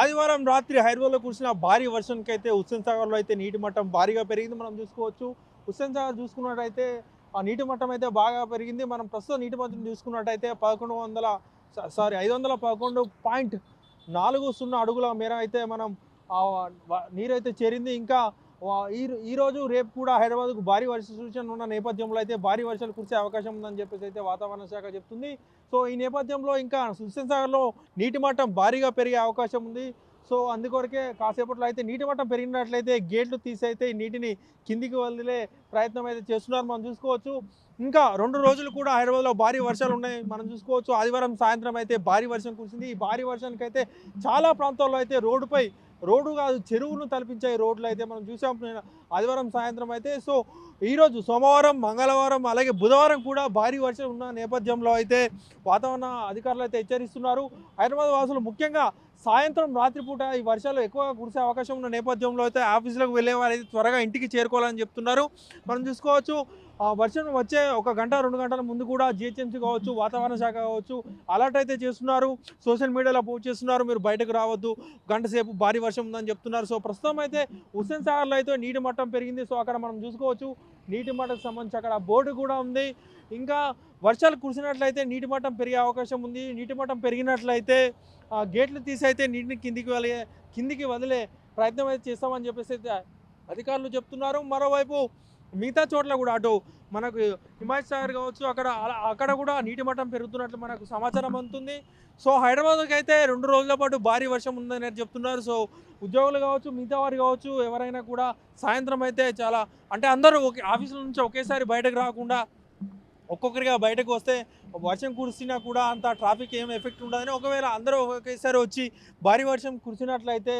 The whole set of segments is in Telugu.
ఆదివారం రాత్రి హైదరాబాద్లో కురిసిన భారీ వర్షంకి అయితే హుస్సేన్ సాగర్లో అయితే నీటి మట్టం భారీగా పెరిగింది మనం చూసుకోవచ్చు. హుస్సేన్ సాగర్ చూసుకున్నట్టయితే ఆ నీటి మట్టం అయితే బాగా పెరిగింది. మనం ప్రస్తుతం నీటి మట్టం చూసుకున్నట్టయితే పదకొండు వందల సారీ ఐదు వందల పదకొండు పాయింట్ నాలుగు సున్నా అడుగుల మేర అయితే మనం నీరైతే నీరు అయితే చేరింది. ఇంకా ఈ ఈరోజు రోజు రేపు కూడా హైదరాబాద్కు భారీ వర్ష సూచన ఉన్న నేపథ్యంలో అయితే భారీ వర్షాలు కురిసే అవకాశం ఉందని చెప్పేసి అయితే వాతావరణ శాఖ చెప్తుంది. సో ఈ నేపథ్యంలో ఇంకా హుస్సేన్ సాగర్లో నీటి మట్టం భారీగా పెరిగే అవకాశం ఉంది. సో అందుకొరకే కాసేపట్లో అయితే నీటి మట్టం పెరిగినట్లయితే గేట్లు తీసి అయితే ఈ నీటిని కిందికి వదిలే ప్రయత్నం అయితే చేస్తున్నారు మనం చూసుకోవచ్చు. ఇంకా రెండు రోజులు కూడా హైదరాబాద్లో భారీ వర్షాలు ఉన్నాయి మనం చూసుకోవచ్చు. ఆదివారం సాయంత్రం అయితే భారీ వర్షం కురిసింది. ఈ భారీ వర్షానికి అయితే చాలా ప్రాంతాల్లో అయితే రోడ్డుపై రోడ్డు కాదు చెరువును తలపించాయి రోడ్లు అయితే మనం చూసాం. ఆదివారం సాయంత్రం అయితే సో ఈరోజు సోమవారం మంగళవారం అలాగే బుధవారం కూడా భారీ వర్షం ఉన్న నేపథ్యంలో అయితే వాతావరణ అధికారులు అయితే హెచ్చరిస్తున్నారు. హైదరాబాద్ వాసులు ముఖ్యంగా సాయంత్రం రాత్రిపూట ఈ వర్షాలు ఎక్కువగా కురిసే అవకాశం ఉన్న నేపథ్యంలో అయితే ఆఫీసులకు వెళ్ళే వారు త్వరగా ఇంటికి చేరుకోవాలని చెప్తున్నారు. మనం చూసుకోవచ్చు ఆ వర్షం వచ్చే ఒక గంట రెండు గంటల ముందు కూడా జిహెచ్ఎంసీ కావచ్చు వాతావరణ శాఖ కావచ్చు అలర్ట్ అయితే చేస్తున్నారు. సోషల్ మీడియాలో పోస్ట్ చేస్తున్నారు మీరు బయటకు రావద్దు గంట సేపు భారీ వర్షం ఉందని చెప్తున్నారు. సో ప్రస్తుతం అయితే హుస్సేన్ సాగర్లో అయితే నీటి మట్టం పెరిగింది. సో అక్కడ మనం చూసుకోవచ్చు నీటి మట్టకు సంబంధించి అక్కడ బోర్డు కూడా ఉంది. ఇంకా వర్షాలు కురిసినట్లయితే నీటి మట్టం పెరిగే అవకాశం ఉంది. నీటి మట్టం పెరిగినట్లయితే ఆ గేట్లు తీసి అయితే నీటిని కిందికి వదిలే కిందికి వదిలే ప్రయత్నం అయితే చేస్తామని చెప్పేసి అయితే అధికారులు చెప్తున్నారు. మరోవైపు మిగతా చోట్ల కూడా అటు మనకు హిమాయత్ సాగర్ కావచ్చు అక్కడ అలా- అక్కడ కూడా నీటి మట్టం పెరుగుతున్నట్లు మనకు సమాచారం అందుతుంది. సో హైదరాబాద్కి అయితే రెండు రోజుల పాటు భారీ వర్షం ఉందని చెప్తున్నారు. సో ఉద్యోగులు కావచ్చు మిగతా వారు కావచ్చు ఎవరైనా కూడా సాయంత్రం అయితే చాలా అంటే అందరూ ఒకే ఆఫీసుల నుంచి ఒకేసారి బయటకు రాకుండా ఒక్కొక్కరిగా బయటకు వస్తే వర్షం కురిసినా కూడా అంత ట్రాఫిక్ ఏం ఎఫెక్ట్ ఉండదని ఒకవేళ అందరూ ఒకేసారి వచ్చి భారీ వర్షం కురిసినట్లయితే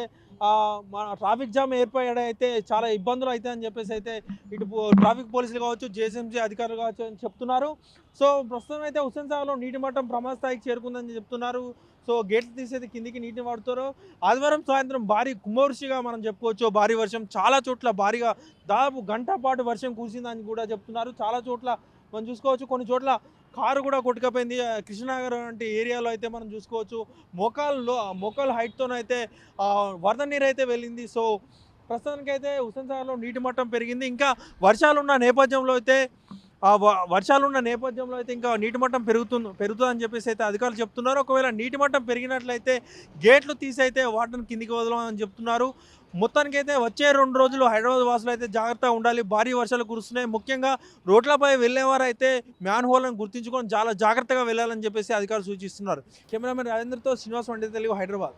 మన ట్రాఫిక్ జామ్ ఏర్పడైతే చాలా ఇబ్బందులు అవుతాయని చెప్పేసి అయితే ఇటు పో- ట్రాఫిక్ పోలీసులు కావచ్చు జేసీఎంసీ అధికారులు కావచ్చు అని చెప్తున్నారు. సో ప్రస్తుతం అయితే హుస్సేన్ సాగర్లో నీటి మట్టం ప్రమాద స్థాయికి చేరుకుందని చెప్తున్నారు. సో గేట్లు తీసేది కిందికి నీటిని వాడుతారు. ఆదివారం సాయంత్రం భారీ కుంభవృష్టిగా మనం చెప్పుకోవచ్చు. భారీ వర్షం చాలా చోట్ల భారీగా దాదాపు గంట పాటు వర్షం కురిసిందని కూడా చెప్తున్నారు. చాలా చోట్ల మనం చూసుకోవచ్చు. కొన్ని చోట్ల కారు కూడా కొట్టుకపోయింది. కృష్ణనగర్ వంటి ఏరియాలో అయితే మనం చూసుకోవచ్చు. మోకాల్లో మోకాల్ హైట్తోనైతే వరద నీరు అయితే వెళ్ళింది. సో ప్రస్తుతానికైతే అయితే హుస్సేన్ సాగర్లో నీటి మట్టం పెరిగింది. ఇంకా వర్షాలున్న నేపథ్యంలో అయితే వర్షాలున్న నేపథ్యంలో అయితే ఇంకా నీటి మట్టం పెరుగుతుంది పెరుగుతుందని చెప్పేసి అయితే అధికారులు చెప్తున్నారు. ఒకవేళ నీటి మట్టం పెరిగినట్లయితే గేట్లు తీసి అయితే వాటర్ని కిందికి వదలమని చెప్తున్నారు. మొత్తానికి అయితే వచ్చే రెండు రోజులు హైదరాబాద్ వాసులు అయితే జాగ్రత్తగా ఉండాలి. భారీ వర్షాలు కురుస్తున్నాయి. ముఖ్యంగా రోడ్లపై వెళ్ళేవారు అయితే మ్యాన్ హోల్ని గుర్తించుకొని చాలా జాగ్రత్తగా వెళ్ళాలని చెప్పేసి అధికారులు సూచిస్తున్నారు. కెమెరామెన్ రాజేంద్రతో శ్రీనివాస్ వంటి తెలుగు హైదరాబాద్.